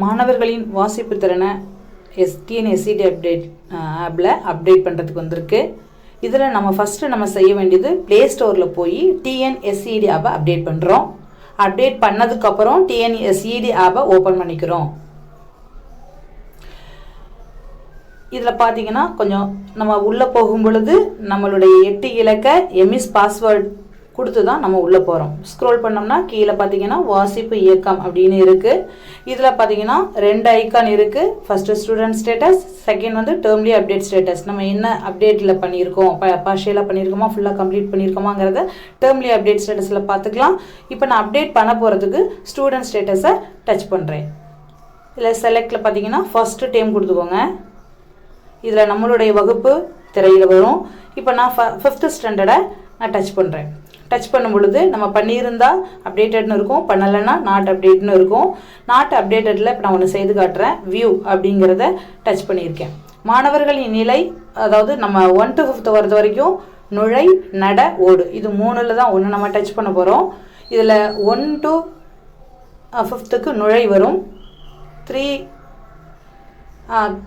மாணவர்களின் வாசிப்பு திறனை எஸ்டிஎன்எஸ்சிடி அப்டேட் ஆப்பில் அப்டேட் பண்ணுறதுக்கு வந்திருக்கு. இதில் நம்ம ஃபஸ்ட்டு நம்ம செய்ய வேண்டியது ப்ளே ஸ்டோரில் போய் டிஎன்எஸ்சிடி ஆப்பை அப்டேட் பண்ணுறோம் அப்டேட் பண்ணதுக்கப்புறம் டிஎன்எஸ்சிடி ஆப்பை ஓப்பன் பண்ணிக்கிறோம். இதில் பார்த்தீங்கன்னா கொஞ்சம் நம்ம உள்ளே போகும் பொழுது நம்மளுடைய எட்டு இலக்க எம்இஸ் பாஸ்வேர்ட் கொடுத்து தான் நம்ம உள்ளே போகிறோம் ஸ்க்ரோல் பண்ணோம்னா கீழே பார்த்தீங்கன்னா வாசிப்பு இயக்கம் அப்படின்னு இருக்குது இதில் பார்த்தீங்கன்னா ரெண்டு ஐக்கான் இருக்குது ஃபஸ்ட்டு ஸ்டூடெண்ட் ஸ்டேட்டஸ் செகண்ட் வந்து டேர்ம்லி அப்டேட் ஸ்டேட்டஸ் நம்ம என்ன அப்டேட்டில் பண்ணியிருக்கோம்? ப பார்ஷியலாக பண்ணியிருக்கோமா? ஃபுல்லாக கம்ப்ளீட் பண்ணியிருக்கோமாங்கிறத டேர்ம்லி அப்டேட் ஸ்டேட்டஸில் பார்த்துக்கலாம் இப்போ நான் அப்டேட் பண்ண போகிறதுக்கு ஸ்டூடெண்ட் ஸ்டேட்டஸை டச் பண்ணுறேன் இதில் செலக்டில் பார்த்தீங்கன்னா ஃபஸ்ட்டு டைம் கொடுத்துக்கோங்க. இதில் நம்மளுடைய வகுப்பு திரையில் வரும். இப்போ நான் ஃப ஃபிஃப்த்து ஸ்டாண்டர்டை நான் டச் பண்ணுறேன் டச் பண்ணும் பொழுது நம்ம பண்ணியிருந்தால் அப்டேட்டட்னு இருக்கும். பண்ணலைன்னா நாட் அப்டேட்னு இருக்கும். நாட் அப்டேட்டடில் இப்போ நான் ஒன்று செய்து காட்டுறேன். வியூ அப்படிங்கிறத டச் பண்ணியிருக்கேன். மாணவர்களின் நிலை அதாவது நம்ம ஒன் டு ஃபிஃப்த்து வரது வரைக்கும் நுழை நட ஓடு. இது மூணில் தான் ஒன்று நம்ம டச் பண்ண போகிறோம் இதில் ஒன் டு ஃபிஃப்த்துக்கு நுழை வரும். Three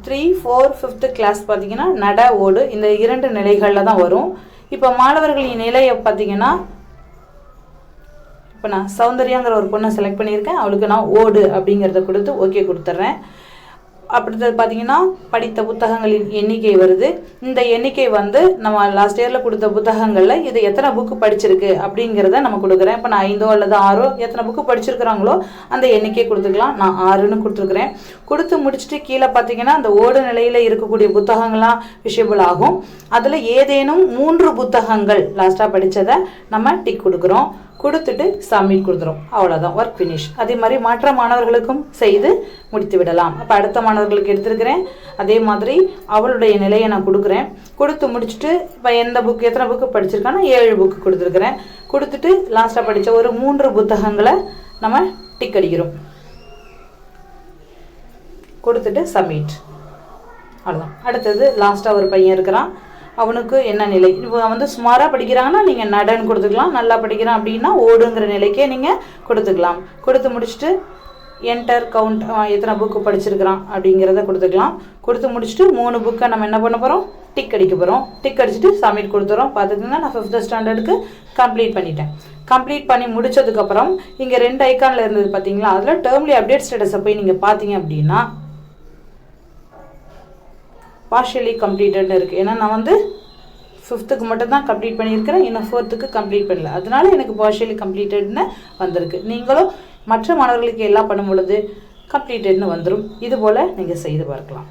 three four fifth class பார்த்தீங்கன்னா நட ஓடு. இந்த இரண்டு நிலைகளில் தான் வரும். இப்போ மாணவர்களின் நிலையை பார்த்தீங்கன்னா இப்போ நான் சௌந்தர்யாங்கிற ஒரு பொண்ணை செலக்ட் பண்ணியிருக்கேன். அவளுக்கு நான் ஓடு அப்படிங்கிறத கொடுத்து ஓகே கொடுத்துட்றேன். அடுத்தது பார்த்தீங்கன்னா படித்த புத்தகங்களின் எண்ணிக்கை வருது. இந்த எண்ணிக்கை வந்து நம்ம லாஸ்ட் இயரில் கொடுத்த புத்தகங்களில் இது எத்தனை புக்கு படிச்சிருக்கு அப்படிங்கிறத நம்ம கொடுக்குறேன். இப்போ நான் ஐந்தோ அல்லது ஆறோ எத்தனை புக்கு படிச்சிருக்கிறாங்களோ அந்த எண்ணிக்கை கொடுத்துக்கலாம். நான் ஆறுன்னு கொடுத்துருக்குறேன். கொடுத்து முடிச்சுட்டு கீழே பார்த்தீங்கன்னா அந்த ஓடு நிலையில் இருக்கக்கூடிய புத்தகங்கள்லாம் விஷயபிள் ஆகும். அதில் ஏதேனும் மூன்று புத்தகங்கள் லாஸ்ட்டாக படித்ததை நம்ம டிக் கொடுக்குறோம். கொடுத்துட்டு சப்மிட் கொடுத்துரும். அவ்வளோதான் ஒர்க் ஃபினிஷ் அதே மாதிரி மற்ற மாணவர்களுக்கும் செய்து முடித்து விடலாம். அப்போ அடுத்த மாணவர்களுக்கு எடுத்துருக்கிறேன். அதே மாதிரி அவளுடைய நிலையை நான் கொடுக்குறேன். கொடுத்து முடிச்சுட்டு இப்போ எந்த புக் எத்தனை புக்கு படிச்சிருக்கானா ஏழு புக்கு கொடுத்துருக்குறேன். கொடுத்துட்டு லாஸ்ட்டாக படித்த ஒரு மூன்று புத்தகங்களை நம்ம டிக் அடிக்கிறோம். கொடுத்துட்டு சப்மிட் அவ்வளோதான் அடுத்தது லாஸ்ட்டாக ஒரு பையன் இருக்கிறான். அவனுக்கு என்ன நிலை? இவன் வந்து சுமாராக படிக்கிறாங்கன்னா நீங்கள் நடன்னு கொடுத்துக்கலாம். நல்லா படிக்கிறான் அப்படின்னா ஓடுங்கிற நிலைக்கே நீங்கள் கொடுத்துக்கலாம். கொடுத்து முடிச்சுட்டு என்டர் கவுண்ட் எத்தனை புக்கு படிச்சிருக்கிறான் அப்படிங்கிறத கொடுத்துக்கலாம். கொடுத்து முடிச்சுட்டு மூணு புக்கை நம்ம என்ன பண்ண போகிறோம் டிக் அடிக்க போகிறோம் டிக் அடிச்சுட்டு சப்மிட் கொடுத்துறோம். பார்த்துக்கோங்க நான் ஃபிஃப்த்து ஸ்டாண்டர்டுக்கு கம்ப்ளீட் பண்ணிட்டேன். கம்ப்ளீட் பண்ணி முடிச்சதுக்கப்புறம் இங்கே ரெண்டு ஐக்கானில் இருந்தது பார்த்தீங்களா அதில் டேர்ம்லி அப்டேட் ஸ்டேட்டஸை போய் நீங்கள் பார்த்தீங்க அப்படின்னா பார்ஷியலி கம்ப்ளீட்டட்னு இருக்குது ஏன்னா நான் வந்து ஃபிஃப்த்துக்கு மட்டும் தான் கம்ப்ளீட் பண்ணியிருக்கிறேன். இன்னும் ஃபோர்த்துக்கு கம்ப்ளீட் பண்ணல. அதனால எனக்கு பார்ஷியலி கம்ப்ளீட்டட்னு வந்திருக்கு. நீங்களும் மற்ற மாணவர்களுக்கு எல்லாம் பண்ணும் பொழுது கம்ப்ளீட்டட்னு வந்துடும் இது போல் நீங்கள் செய்து பார்க்கலாம்.